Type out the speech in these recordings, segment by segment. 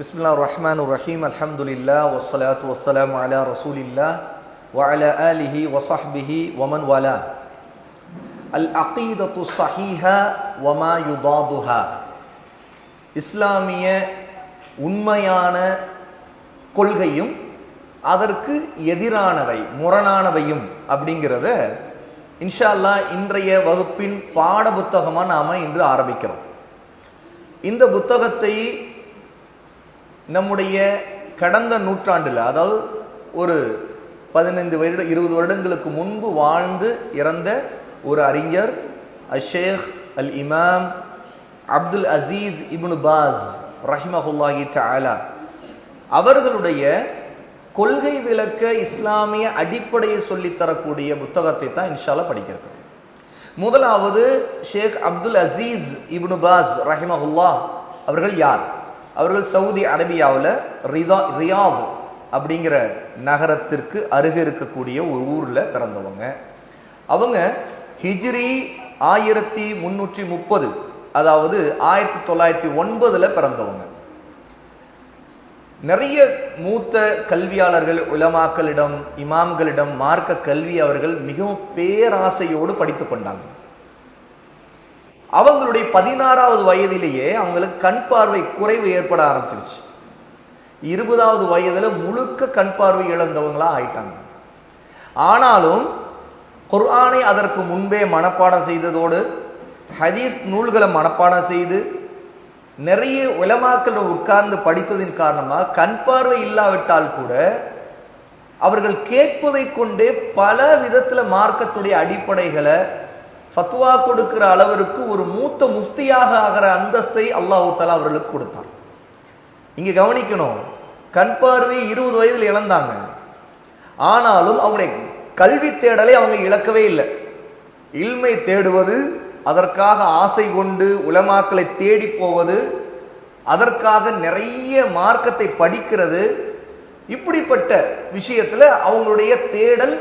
بسم الله الرحمن الرحيم الحمد لله والصلاة والسلام على رسول الله وعلى آله وصحبه ومن والاه العقيدة الصحيحة وما يضادها இஸ்லாமிய உண்மையான கொள்கையும் அதற்கு எதிரானவை முரணானவையும் அப்படிங்கிறத இன்ஷா அல்லாஹ் இன்றைய வகுப்பின் பாட புத்தகமாக நாம் இன்று ஆரம்பிக்கிறோம் இந்த புத்தகத்தை நம்முடைய கடந்த நூற்றாண்டில் அதாவது ஒரு பதினைந்து வருட இருபது வருடங்களுக்கு முன்பு வாழ்ந்து இறந்த ஒரு அறிஞர் Ash Sheikh al Imam Abdul Aziz ibn Baz ரஹிமஹுல்லாஹி தாலா அவர்களுடைய கொள்கை விளக்க இஸ்லாமிய அடிப்படையை சொல்லித் தரக்கூடிய புத்தகத்தை தான் இன்ஷால்லா படிக்கிறது முதலாவது Sheikh Abdul Aziz ibn Baz ரஹிமஹுல்லா அவர்கள் யார்? அவர்கள் சவுதி அரேபியாவில் ரிதா ரியாத் அப்படிங்கிற நகரத்திற்கு அருகே இருக்கக்கூடிய ஒரு ஊரில் பிறந்தவங்க. அவங்க ஹிஜ்ரி ஆயிரத்தி முன்னூற்றி முப்பது அதாவது ஆயிரத்தி தொள்ளாயிரத்தி ஒன்பதுல பிறந்தவங்க. நிறைய மூத்த கல்வியாளர்கள் உலமாக்களிடம் இமாம்களிடம் மார்க்க கல்வி அவர்கள் மிகவும் பேராசையோடு படித்து கொண்டாங்க. அவங்களுடைய பதினாறாவது வயதிலேயே அவங்களுக்கு கண் பார்வை குறைவு ஏற்பட ஆரம்பிச்சிருச்சு. இருபதாவது வயதுல முழுக்க கண் பார்வை இழந்தவங்களா ஆயிட்டாங்க. ஆனாலும் குர்ஆனை அதற்கு முன்பே மனப்பாடம் செய்ததோடு ஹதீஸ் நூல்களை மனப்பாடம் செய்து நிறைய உலமாக்கள் உட்கார்ந்து படித்ததின் காரணமாக கண் பார்வை இல்லாவிட்டால் கூட அவர்கள் கேட்பதை கொண்டே பல விதத்தில் மார்க்கத்துடைய அடிப்படைகளை ஃபத்வா கொடுக்கிற அளவிற்கு ஒரு மூத்த முஃப்தியாக ஆகிற அந்தஸ்தை அல்லாஹு தலா அவர்களுக்கு கொடுத்தார் இங்கே கவனிக்கணும். கண் பார்வை இருபது வயதில் இழந்தாங்க. ஆனாலும் அவங்களுடைய கல்வி தேடலை அவங்க இழக்கவே இல்லை. இல்மை தேடுவது அதற்காக ஆசை கொண்டு உலமாக்களை தேடி போவது அதற்காக நிறைய மார்க்கத்தை படிக்கிறது இப்படிப்பட்ட விஷயத்தில் அவங்களுடைய தேடல்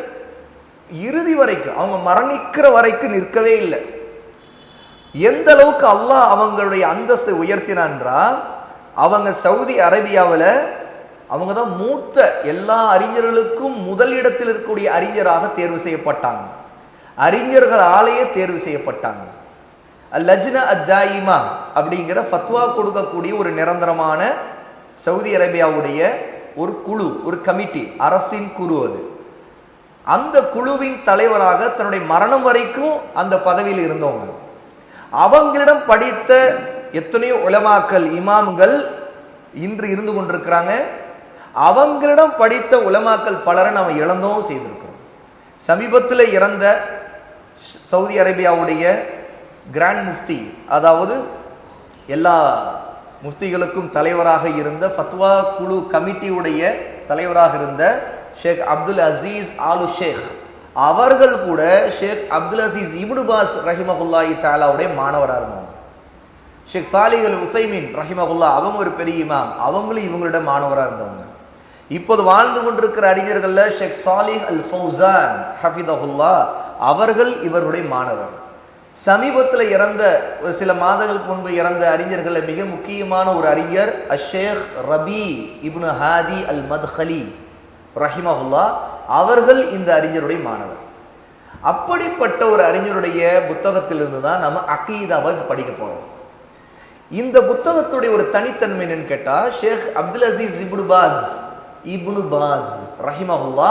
இறுதி வரைக்கும் அவங்க மரணிக்கிற வரைக்கும் நிற்கவே இல்லை. எந்த அளவுக்கு அல்லாஹ் அவங்களுடைய அந்தஸ்தை உயர்த்தினான்றா அவங்க சவுதி அரேபியாவில் அவங்க தான் மூத்த எல்லா அறிஞர்களுக்கும் முதலிடத்தில் இருக்கக்கூடிய அறிஞராக தேர்வு செய்யப்பட்டாங்க. அறிஞர்களாலேயே தேர்வு செய்யப்பட்டாங்க. லஜ்ன அத்தாயிமா அப்படிங்கிற ஃபத்வா கொடுக்கக்கூடிய ஒரு நிரந்தரமான சவுதி அரேபியாவுடைய ஒரு குழு ஒரு கமிட்டி அரசின் குழு அது. அந்த குழுவின் தலைவராக தன்னுடைய மரணம் வரைக்கும் அந்த பதவியில் இருந்தவங்க. அவங்களிடம் படித்த எத்தனையோ உலமாக்கல் இமாம்கள் இன்று இருந்து கொண்டிருக்கிறாங்க. அவங்களிடம் படித்த உலமாக்கல் பலரை நம்ம இழந்தோம் செய்திருக்கிறோம். சமீபத்தில் இறந்த சவுதி அரேபியாவுடைய கிராண்ட் முஃப்தி அதாவது எல்லா முஃப்திகளுக்கும் தலைவராக இருந்த ஃபத்வா குழு கமிட்டியுடைய தலைவராக இருந்த ஷேக் அப்துல் அசீஸ் ஆலு ஷேக். அவர்கள் கூட Sheikh Abdul Aziz ibn Baz ரஹிமகுல்லாஹி தாலாவுடைய மாணவராக இருந்தாங்க. ஷேக் சாலிக் அல் உசைமின் ரஹிமகுல்லா அவங்க ஒரு பெரிய இமாம். அவங்களும் இவங்களோட மாணவராக இருந்தவங்க. இப்போது வாழ்ந்து கொண்டிருக்கிற அறிஞர்களில் ஷேக் சாலிஹ் அல் ஃபௌசான் ஹஃபிதஹுல்லா அவர்கள் இவருடைய மாணவர். சமீபத்தில் இறந்த ஒரு சில மாதங்களுக்கு முன்பு இறந்த அறிஞர்களில் மிக முக்கியமான ஒரு அறிஞர் அஷேக் ரபி இப்னு ஹாதி அல் மத்ஹலி. ரஹிமஹுல்லா அவர்கள் இந்த அறிஞருடைய மாணவர். அப்படிப்பட்ட ஒரு அறிஞருடைய புத்தகத்திலிருந்து தான் நம்ம அக்கீதாவை படிக்க போறோம். இந்த புத்தகத்துடைய ஒரு தனித்தன்மை என்னன்னு கேட்டா ஷேக் அப்துல் அசீஸ் இபுனு பாஸ் இபுனு பாஸ் ரஹிமஹுல்லா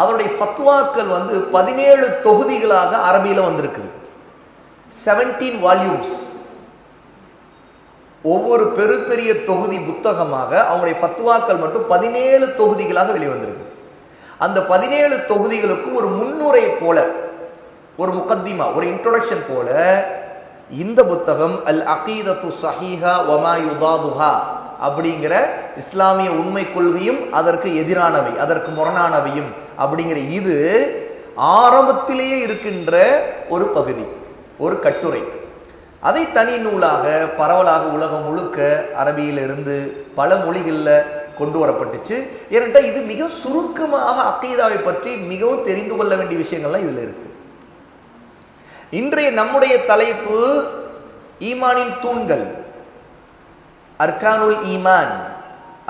அவருடைய ஃபத்வாக்கள் வந்து பதினேழு தொகுதிகளாக அரபியில வந்திருக்கு செவன்டீன் வால்யூம்ஸ் ஒவ்வொரு பெரு பெரிய தொகுதி புத்தகமாக அவங்களுடைய ஃபத்வாக்கள் மட்டும் பதினேழு தொகுதிகளாக வெளிவந்திருக்கு. அந்த பதினேழு தொகுதிகளுக்கும் ஒரு முன்னுரை போல ஒரு முக்கத்திமா ஒரு இன்ட்ரோடக்ஷன் போல இந்த புத்தகம் அல் அகீதத்து சஹீஹா ஒமா யுதாதுஹா அப்படிங்கிற இஸ்லாமிய உண்மை கொள்கையும் அதற்கு எதிரானவை அதற்கு முரணானவையும் அப்படிங்கிற இது ஆரம்பத்திலேயே இருக்கின்ற ஒரு பகுதி ஒரு கட்டுரை. அதை தனி நூலாக பரவலாக உலகம் முழுக்க அரபியிலிருந்து பல மொழிகளில் கொண்டு வரப்பட்டுச்சு ஏனென்றால் இது மிக சுருக்கமாக அக்கீதாவை பற்றி மிகவும் தெரிந்து கொள்ள வேண்டிய விஷயங்கள்லாம் இதில் இருக்கு. இன்றைய நம்முடைய தலைப்பு ஈமானின் தூண்கள். அர்கானுல் ஈமான்.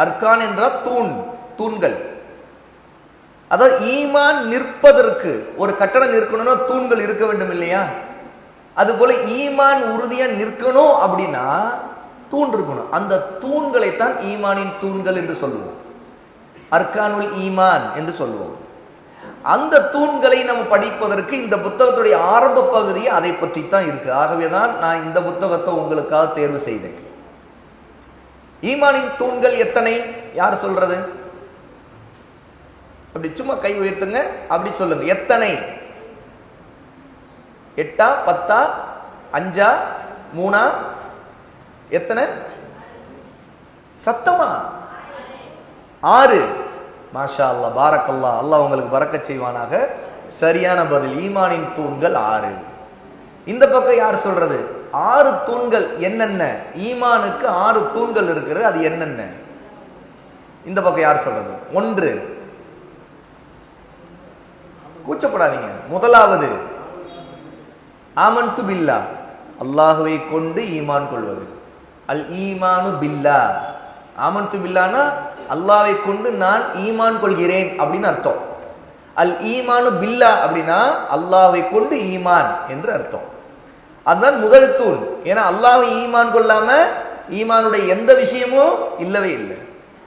அர்கான் என்றால் தூண் தூண்கள். அதாவது ஈமான் நிற்பதற்கு ஒரு கட்டடம் நிற்கணும்னா தூண்கள் இருக்க வேண்டும் இல்லையா அதுபோல ஈமான் உறுதியாக நிற்கணும் அப்படின்னா தூண் இருக்கணும். அந்த தூண்களைத்தான் ஈமானின் தூண்கள் என்று சொல்லுவோம். அர்கானுல் ஈமான் என்று சொல்லுவோம். அந்த தூண்களை நம்ம படிப்பதற்கு இந்த புத்தகத்துடைய ஆரம்ப பகுதி அதை பற்றி தான் இருக்கு. ஆகவே தான் நான் இந்த புத்தகத்தை உங்களுக்காக தேர்வு செய்தேன். ஈமானின் தூண்கள் எத்தனை? யார் சொல்றது? அப்படி சும்மா கை உயர்த்துங்க. அப்படி சொல்லுங்க. எத்தனை? எட்டா பத்தா அஞ்சா மூணா எத்தனை? சத்தமா? ஆறு. மாஷா அல்லா பாரக்கல்லா அல்லாஹ் உங்களுக்கு பறக்க செய்வானாக. சரியான பதில் ஈமானின் தூண்கள் ஆறு. இந்த பக்கம் யார் சொல்றது? ஆறு தூண்கள் என்னென்ன? ஈமானுக்கு ஆறு தூண்கள் இருக்கிறது அது என்னென்ன? இந்த பக்கம் யார் சொல்றது? ஒன்று. கூச்சப்படாதீங்க. முதலாவது ஆமன் துபில்லா அல்லாஹுவை கொண்டு ஈமான் கொள்வது. அல் ஈமானு பில்லா. ஆமன்து பில்லானா அல்லாவை கொண்டு நான் ஈமான் கொள்கிறேன் அப்படின்னு அர்த்தம். அல் ஈமானு பில்லா அப்படின்னா அல்லாவை கொண்டு ஈமான் என்று அர்த்தம். அதுதான் முதல் தூண். ஏன்னா அல்லாவை ஈமான் கொள்ளாம ஈமானுடைய எந்த விஷயமும் இல்லவே இல்லை.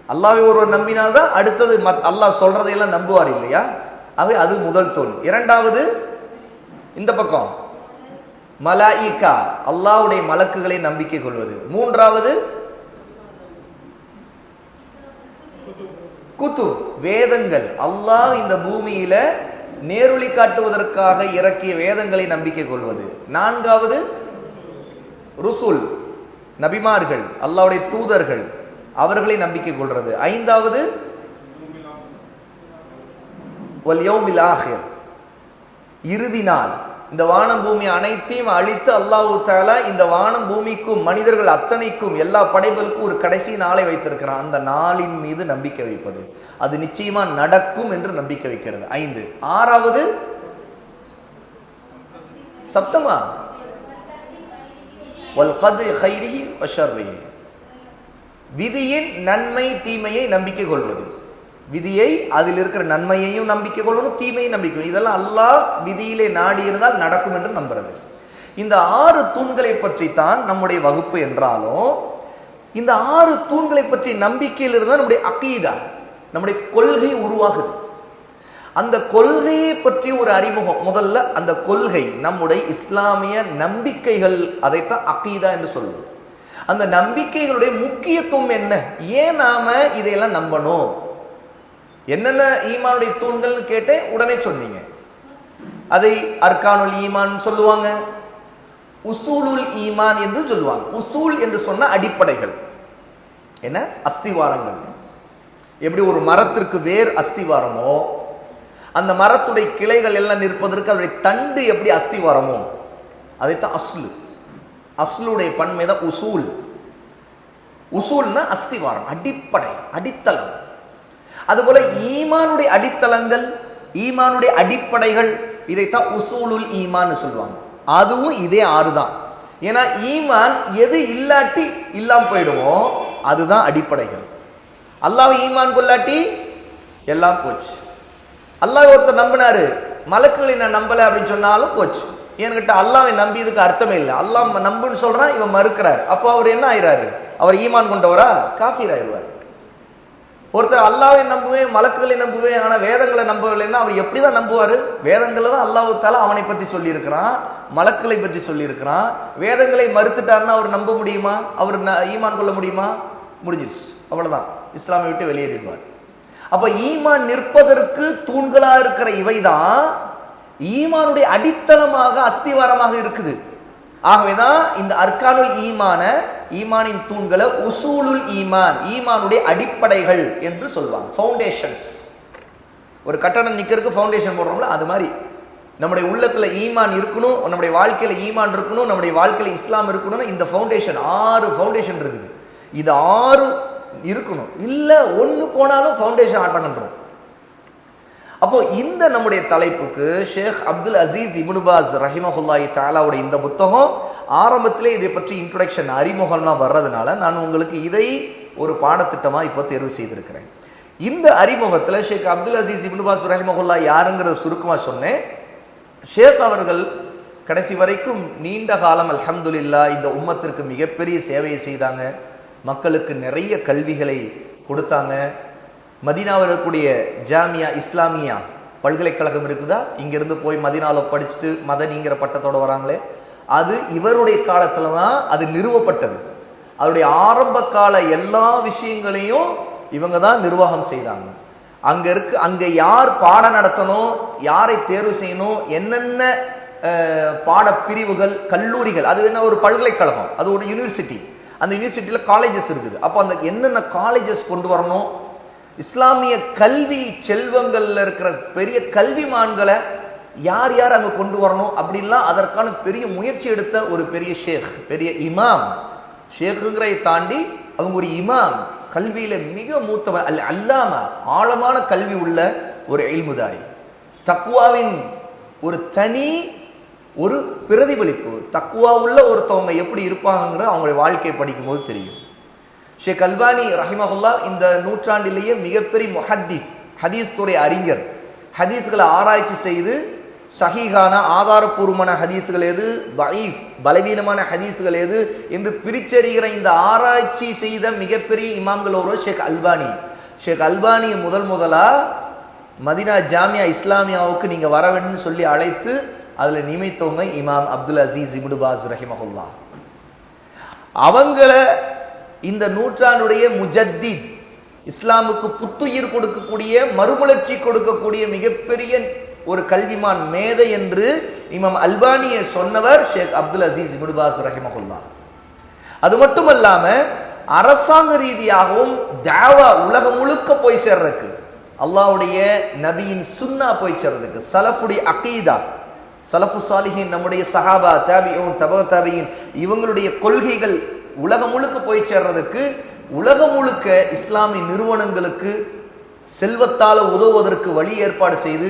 அல்லாவை ஒருவர் நம்பினால்தான் அடுத்தது மத் அல்லாஹ் சொல்றதையெல்லாம் நம்புவார் இல்லையா? அவை அது முதல் தூண். இரண்டாவது இந்த பக்கம். மலாயிகா அல்லாவுடைய மலக்குகளை நம்பிக்கை கொள்வது. மூன்றாவது குத்து. வேதங்கள். அல்லாஹ் இந்த பூமியில நேருளி காட்டுவதற்காக இறக்கிய வேதங்களை நம்பிக்கை கொள்வது. நான்காவது ருசுல் நபிமார்கள் அல்லாஹ்வுடைய தூதர்கள் அவர்களை நம்பிக்கை கொள்வது ஐந்தாவது இறுதி நாள். இந்த வானம் பூமி அனைத்தையும் அழித்து அல்லாஹூ தாலா இந்த வானம் பூமிக்கும் மனிதர்கள் அத்தனைக்கும் எல்லா படைகளுக்கும் ஒரு கடைசி நாளை வைத்திருக்கிறான். அந்த நாளின் மீது நம்பிக்கை வைப்பது. அது நிச்சயமா நடக்கும் என்று நம்பிக்கை வைக்கிறது. ஐந்து. ஆறாவது சப்தமா? வல் விதியின் நன்மை தீமையை நம்பிக்கை கொள்வது. விதியை அதில் இருக்கிற நன்மையையும் நம்பிக்கை கொள்ளணும் தீமையும் நம்பிக்கை இதெல்லாம் அல்லாஹ் விதியிலே நாடி இருந்தால் நடக்கும் என்று நம்புறது. இந்த ஆறு தூண்களை பற்றி தான் நம்முடைய வகுப்பு என்றாலும் இந்த ஆறு தூண்களை பற்றி நம்பிக்கையில் இருந்தால் நம்முடைய அக்கீதா நம்முடைய கொள்கை உருவாகுது. அந்த கொள்கையை பற்றி ஒரு அறிமுகம். முதல்ல அந்த கொள்கை நம்முடைய இஸ்லாமிய நம்பிக்கைகள் அதைத்தான் அக்கீதா என்று சொல்லுவோம் அந்த நம்பிக்கைகளுடைய முக்கியத்துவம் என்ன? ஏன் நாம இதையெல்லாம் நம்பணும்? என்னென்ன ஈமானுடைய தூண்கள்னு கேட்டேன் உடனே சொன்னீங்க. அதை அர்கானுல் ஈமான் சொல்லுவாங்க உசூலுல் ஈமான் என்று சொல்லுவாங்க. உசூல் என்று சொன்ன அடிப்படைகள். என்ன? அஸ்திவாரங்கள். எப்படி ஒரு மரத்திற்கு வேர் அஸ்திவாரமோ அந்த மரத்துடைய கிளைகள் எல்லாம் நிற்பதற்கு அதனுடைய தண்டு எப்படி அஸ்திவாரமோ அதைத்தான் அஸ்லு. அஸ்லுடைய பன்மை தான் உசூல். உசூல்னா அஸ்திவாரம் அடிப்படை அடித்தளம். அதுபோல ஈமானுடைய அடித்தளங்கள் ஈமானுடைய அடிப்படைகள் இதைத்தான் உசூலுல் ஈமான்னு சொல்லுவாங்க. அதுவும் இதே ஆறுதான் ஏன்னா ஈமான் எது இல்லாட்டி இல்லாம போயிடுமோ அதுதான் அடிப்படைகள். அல்லாஹ் ஈமான் கொள்ளாட்டி எல்லாம் போச்சு. அல்லாஹ் ஒருத்தர் நம்பினாரு மலக்குகளை நான் நம்பல அப்படின்னு சொன்னாலும் போச்சு. என்கிட்ட அல்லாவை நம்பியதுக்கு அர்த்தமே இல்லை. அல்லாஹ் நம்புன்னு சொல்றான் இவன் மறுக்கிறார். அப்போ அவர் என்ன ஆயிறாரு? அவர் ஈமான் கொண்டவரா? காஃபீர் ஆயிடுவார். ஒருத்தர் அல்லாவை நம்புவேன் மலக்குகளை நம்புவேன் ஆனால் வேதங்களை நம்பவில்லைன்னா அவர் எப்படி தான் நம்புவாரு? வேதங்களை தான் அல்லாவுத்தால அவனை பற்றி சொல்லியிருக்கிறான் மலக்குகளை பற்றி சொல்லியிருக்கிறான். வேதங்களை மறுத்துட்டாருன்னா அவர் நம்ப முடியுமா? அவர் ந- ஈமான் கொள்ள முடியுமா? முடிஞ்சிருச்சு. அவ்வளோதான் இஸ்லாமை விட்டு வெளியேறிடுவார் அப்போ ஈமான் நிற்பதற்கு தூண்களாக இருக்கிற இவை தான் ஈமானுடைய அடித்தளமாக அஸ்திவாரமாக இருக்குது. ஆகவேதான் இந்த அர்கானுல் ஈமான ஈமானின் தூண்களை உசூலுல் ஈமான் ஈமானுடைய அடிப்படைகள் என்று சொல்லுவாங்க ஃபவுண்டேஷன்ஸ் ஒரு கட்டணம் நிற்கிறதுக்கு ஃபவுண்டேஷன் போடுறோம்ல அது மாதிரி. நம்முடைய உள்ளத்தில் ஈமான் இருக்கணும் நம்முடைய வாழ்க்கையில் ஈமான் இருக்கணும் நம்முடைய வாழ்க்கையில் இஸ்லாம் இருக்கணும்னா இந்த ஃபவுண்டேஷன் ஆறு ஃபவுண்டேஷன் இருக்குது. இது ஆறு இருக்கணும். இல்லை ஒன்று போனாலும் ஃபவுண்டேஷன் ஆட்டங்கன்றோம் அப்போ இந்த நம்முடைய தலைப்புக்கு ஷேக் அப்துல் அசீஸ் இப்னுபாஸ் ரஹிமஹுல்லாயி தாலாவுடைய இந்த புத்தகம் ஆரம்பத்திலே இதை பற்றி இன்ட்ரொடக்ஷன் அறிமுகம்லாம் வர்றதுனால நான் உங்களுக்கு இதை ஒரு பாடத்திட்டமாக இப்போ தேர்வு செய்திருக்கிறேன். இந்த அறிமுகத்தில் ஷேக் அப்துல் அசீஸ் இப்னு ரஹிமஹுல்லா ரஹிமகுல்லா யாருங்கிறத சுருக்கமாக சொன்னேன். ஷேக் அவர்கள் கடைசி வரைக்கும் நீண்ட காலம் அலமதுல்லா இந்த உம்மத்திற்கு மிகப்பெரிய சேவையை செய்தாங்க. மக்களுக்கு நிறைய கல்விகளை கொடுத்தாங்க. மதீனாவில் இருக்கக்கூடிய ஜாமியா இஸ்லாமியா பல்கலைக்கழகம் இருக்குதா? இங்கிருந்து போய் மதினாவில் படிச்சுட்டு மதனிங்கிற பட்டத்தோடு வராங்களே? அது இவருடைய காலத்தில் தான் அது நிறுவப்பட்டது. அதனுடைய ஆரம்ப கால எல்லா விஷயங்களையும் இவங்க தான் நிர்வாகம் செய்தாங்க. அங்க இருக்கு அங்க யார் பாடம் நடத்தணும் யாரை தேர்வு செய்யணும் என்னென்ன அஹ், பாடப்பிரிவுகள் கல்லூரிகள் அது என்ன ஒரு பல்கலைக்கழகம் அது ஒரு யூனிவர்சிட்டி அந்த யூனிவர்சிட்டியில காலேஜஸ் இருக்குது. அப்போ அந்த என்னென்ன காலேஜஸ் கொண்டு வரணும் இஸ்லாமிய கல்வி செல்வங்கள்ல இருக்கிற பெரிய கல்விமான்களை யார் யார் அங்க கொண்டு வரணும் அப்படின்லாம் அதற்கான பெரிய முயற்சி எடுத்த ஒரு பெரிய ஷேக் பெரிய இமாம். ஷேக்குங்கிறதை தாண்டி அவங்க ஒரு இமாம். கல்வியில மிக மூத்தவர் அல்ல அல்லாம ஆழமான கல்வி உள்ள ஒரு எல்முதாரி தக்குவாவின் ஒரு தனி ஒரு பிரதிபலிப்பு. தக்குவா உள்ள ஒருத்தவங்க எப்படி இருப்பாங்கிற அவங்களுடைய வாழ்க்கையை படிக்கும்போது தெரியும். ஷேக் அல்பானி ரஹிமஹுல்லா இந்த நூற்றாண்டிலேயே மிகப்பெரிய முஹத்தீஸ் ஹதீஸ் துறை அறிஞர். ஹதீஸ்களை ஆராய்ச்சி செய்து சஹீகான ஆதாரபூர்வமான ஹதீஸ்கள் எது வைஃப் பலவீனமான ஹதீஸ்கள் எது என்று பிரிச்சறிகிற இந்த ஆராய்ச்சி செய்த மிகப்பெரிய இமாம்கள் ஒரு ஷேக் அல்பானி. ஷேக் அல்பானி முதல் முதலா மதினா ஜாமியா இஸ்லாமியாவுக்கு நீங்கள் வர வேண்டும்னு சொல்லி அழைத்து அதில் நியமித்தவங்க இமாம் அப்துல் அசீஸ் இப்னு பாஸ் ரஹிமஹுல்லா அவங்கள இந்த நூற்றாண்டுடைய முஜத்தித் இஸ்லாமுக்கு புத்துயிர் கொடுக்கக்கூடிய மறுமலர்ச்சி கொடுக்கக்கூடிய மிகப்பெரிய ஒரு கல்விமான் மேதை என்று இமாம் அல்பானியை சொன்னவர் ஷேக் அப்துல் அசீஸ் இப்னு ரஹிமகுல்லா ரஹிமஹுல்லா. அது மட்டுமல்லாம அரசாங்க ரீதியாகவும் தேவா உலகம் முழுக்க போய் சேர்றதுக்கு அல்லாவுடைய நபியின் சுன்னா போய் சேர்றதுக்கு சலஃபுடைய அகீதா சலஃபு சாலிஹின் நம்முடைய சஹாபா தாபியூன் தபா தாபியின் இவங்களுடைய கொள்கைகள் உலகம் முழுக்க போய் சேர்றதுக்கு உலகம் முழுக்க இஸ்லாமிய நிறுவனங்களுக்கு செல்வத்தால் உதவுவதற்கு வழி ஏற்பாடு செய்து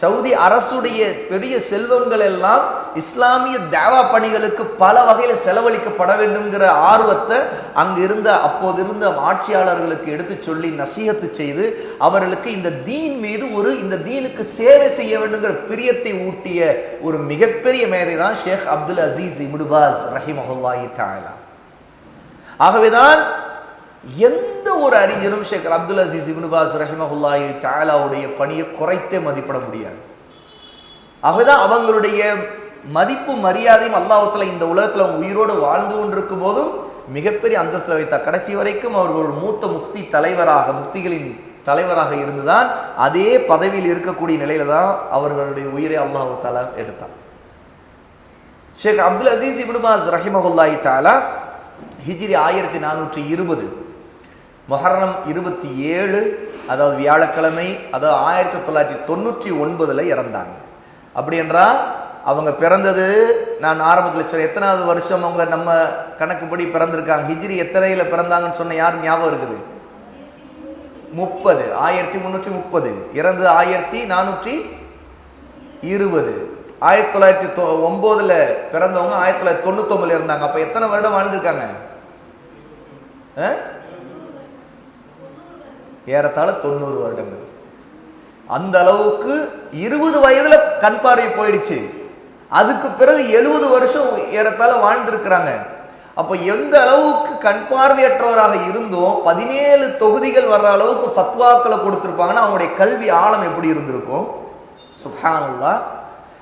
சவுதி அரசுடைய பெரிய செல்வங்கள் எல்லாம் இஸ்லாமிய தேவா பணிகளுக்கு பல வகையில் செலவழிக்கப்பட வேண்டும்ங்கிற ஆர்வத்தை அங்கு இருந்த அப்போது இருந்த ஆட்சியாளர்களுக்கு எடுத்து சொல்லி நசீகத்து செய்து அவர்களுக்கு இந்த தீன் மீது ஒரு இந்த தீனுக்கு சேவை செய்ய வேண்டுங்கிற பிரியத்தை ஊட்டிய ஒரு மிகப்பெரிய மேதை தான் ஷேக் அப்துல் அசீஸ் இமுடுபாஸ் ரஹிமஹுல்லாஹி தாயலா ஆகவேதான் எந்த ஒரு அறிஞரும் ஷேக் அப்துல் அசீஸ் இப்னுபாஸ் ரஹிமஹுல்லாஹி தாலாவுடைய பணியை குறைத்தே மதிப்பிட முடியாது. ஆகவேதான் அவங்களுடைய மதிப்பு மரியாதையும் அல்லாஹ்வுத்தாலா இந்த உலகத்துல அவங்க உயிரோடு வாழ்ந்து கொண்டிருக்கும் போதும் மிகப்பெரிய அந்தஸ்து வைத்தார் கடைசி வரைக்கும் அவர்கள் ஒரு மூத்த முஃப்தி தலைவராக முஃப்திகளின் தலைவராக இருந்துதான் அதே பதவியில் இருக்கக்கூடிய நிலையில தான் அவர்களுடைய உயிரை அல்லாஹ் தாலா எடுத்தார். ஷேக் அப்துல் அசீஸ் இப்னுபாஸ் ரஹிமஹுல்லாஹி தாலா ஹிஜ்ரி ஆயிரத்தி நானூற்றி இருபது. மொஹர்ரம் இருபத்தி ஏழு அதாவது வியாழக்கிழமை அதாவது ஆயிரத்தி தொள்ளாயிரத்தி தொண்ணூற்றி ஒன்பதில் இறந்தாங்க. அப்படி என்றால் அவங்க பிறந்தது நான் ஆரம்பத்தில் சொல்ல எத்தனாவது வருஷம் அவங்க நம்ம கணக்குப்படி பிறந்திருக்காங்க? ஹிஜ்ரி எத்தனையில் பிறந்தாங்கன்னு சொன்ன யார் ஞாபகம் இருக்குது? முப்பது. ஆயிரத்தி முந்நூற்றி முப்பது. இறந்தது ஆயிரத்தி நானூற்றி இருபது. ஆயிரத்தி தொள்ளாயிரத்தி தொ ஒம்போதில் பிறந்தவங்க ஆயிரத்தி தொள்ளாயிரத்தி தொண்ணூத்தொம்பதில் இருந்தாங்க அப்போ எத்தனை வருடம் வாழ்ந்திருக்காங்க? ஏறத்தாழ தொண்ணூறு வருடங்கள். அந்த அளவுக்கு இருபது வயதுல கண் பார்வை போயிடுச்சு. அதுக்கு பிறகு எழுபது வருஷம் ஏறத்தாழ வாழ்ந்திருக்கிறாங்க. அப்போ எந்த அளவுக்கு கண் பார்வையற்றவராக இருந்தோம் பதினேழு தொகுதிகள் வர்ற அளவுக்கு ஃபத்வாக்களை கொடுத்துருப்பாங்கன்னா அவங்களுடைய கல்வி ஆழம் எப்படி இருந்திருக்கும்? சுப்ஹானல்லா.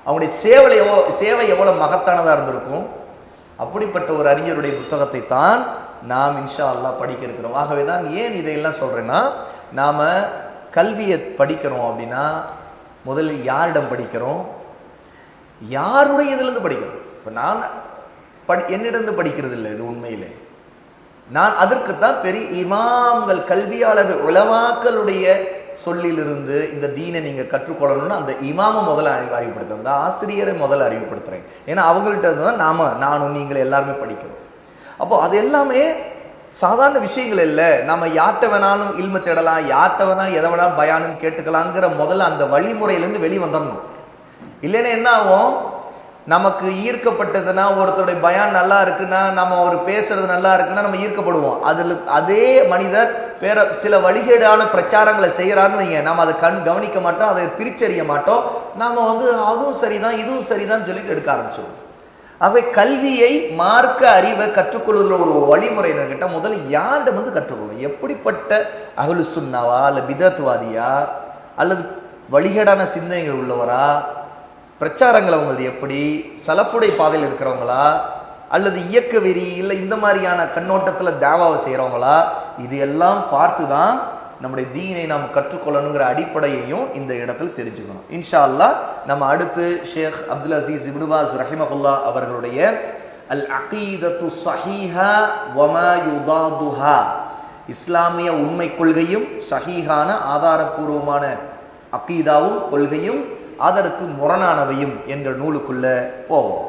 அவங்களுடைய சேவலை எவ்வளோ சேவை எவ்வளோ மகத்தானதாக இருந்திருக்கும்? அப்படிப்பட்ட ஒரு அறிஞருடைய புத்தகத்தை தான் நாம் இன்ஷா அல்லாஹ் படிக்க இருக்கிறோம் ஆகவே தான் ஏன் இதையெல்லாம் சொல்கிறேன்னா நாம் கல்வியை படிக்கிறோம் அப்படின்னா முதலில் யாரிடம் படிக்கிறோம்? யாருடைய இதிலிருந்து படிக்கிறோம்? இப்போ நான் படி என்னிடந்து படிக்கிறது இல்லை இது உண்மையிலே. நான் அதற்கு தான் பெரிய இமாம்கள் கல்வியாளர்கள் உலமாக்களுடைய சொல்லிலிருந்து இந்த தீனை நீங்கள் கற்றுக்கொள்ளணும்னு அந்த இமாமை முதல்ல அறி- அறிவுப்படுத்துறேன் அந்த ஆசிரியரை முதல்ல அறிவுப்படுத்துகிறேன் ஏன்னா அவங்கள்ட்ட இருந்து தான் நாம் நானும் நீங்கள் எல்லாருமே படிக்கிறோம். அப்போ அது எல்லாமே சாதாரண விஷயங்கள் இல்லை. நம்ம யார்கிட்ட வேணாலும் இல்ம தேடலாம் யார்கிட்ட வேணாலும் எதை வேணாலும் பயானும் கேட்டுக்கலாங்கிற முதல்ல அந்த வழிமுறையிலேருந்து வெளி வந்துடணும் இல்லைன்னா என்ன ஆகும்? நமக்கு ஈர்க்கப்பட்டதுன்னா ஒருத்தருடைய பயான் நல்லா இருக்குன்னா நம்ம அவர் பேசுறது நல்லா இருக்குன்னா நம்ம ஈர்க்கப்படுவோம். அதில் அதே மனிதர் வேற சில வழிகேடான பிரச்சாரங்களை செய்கிறான்னு வைங்க. நம்ம அதை கண் கவனிக்க மாட்டோம் அதை பிரிச்சறிய மாட்டோம். நம்ம வந்து அதுவும் சரிதான் இதுவும் சரிதான் சொல்லிட்டு எடுக்க ஆரம்பிச்சிடுவோம் ஆகவே கல்வியை மார்க்க அறிவை கற்றுக்கொள்வதில் ஒரு வழிமுறை கேட்டால் முதல்ல யாரிடம் வந்து கற்றுக்கொள்ளும் எப்படிப்பட்ட அகலு சுன்னாவா அல்ல பிதத்வாதியா அல்லது வழிகேடான சிந்தனைகள் உள்ளவரா? பிரச்சாரங்கள் அவங்களது எப்படி? சலப்புடை பாதையில் இருக்கிறவங்களா? அல்லது இயக்க வெறி இல்லை இந்த மாதிரியான கண்ணோட்டத்தில் தேவாவை செய்கிறவங்களா இது எல்லாம் பார்த்து தான் நம்முடைய தீனை நாம் கற்றுக்கொள்ளணுங்கிற அடிப்படையையும் இந்த இடத்துல தெரிஞ்சுக்கணும். இன்ஷா அல்லாஹ் நம்ம அடுத்து ஷேக் அப்துல் அசீஸ் இப்னுபாஸ் ரஹிமகுல்லா அவர்களுடைய அல் அகீதத்து சஹீஹா வமா யுதாதுஹா. இஸ்லாமிய உண்மை கொள்கையும் சஹீஹான ஆதாரபூர்வமான அகீதாவும் கொள்கையும் அதற்கு முரணானவையும் என்ற நூலுக்குள்ள போவோம்.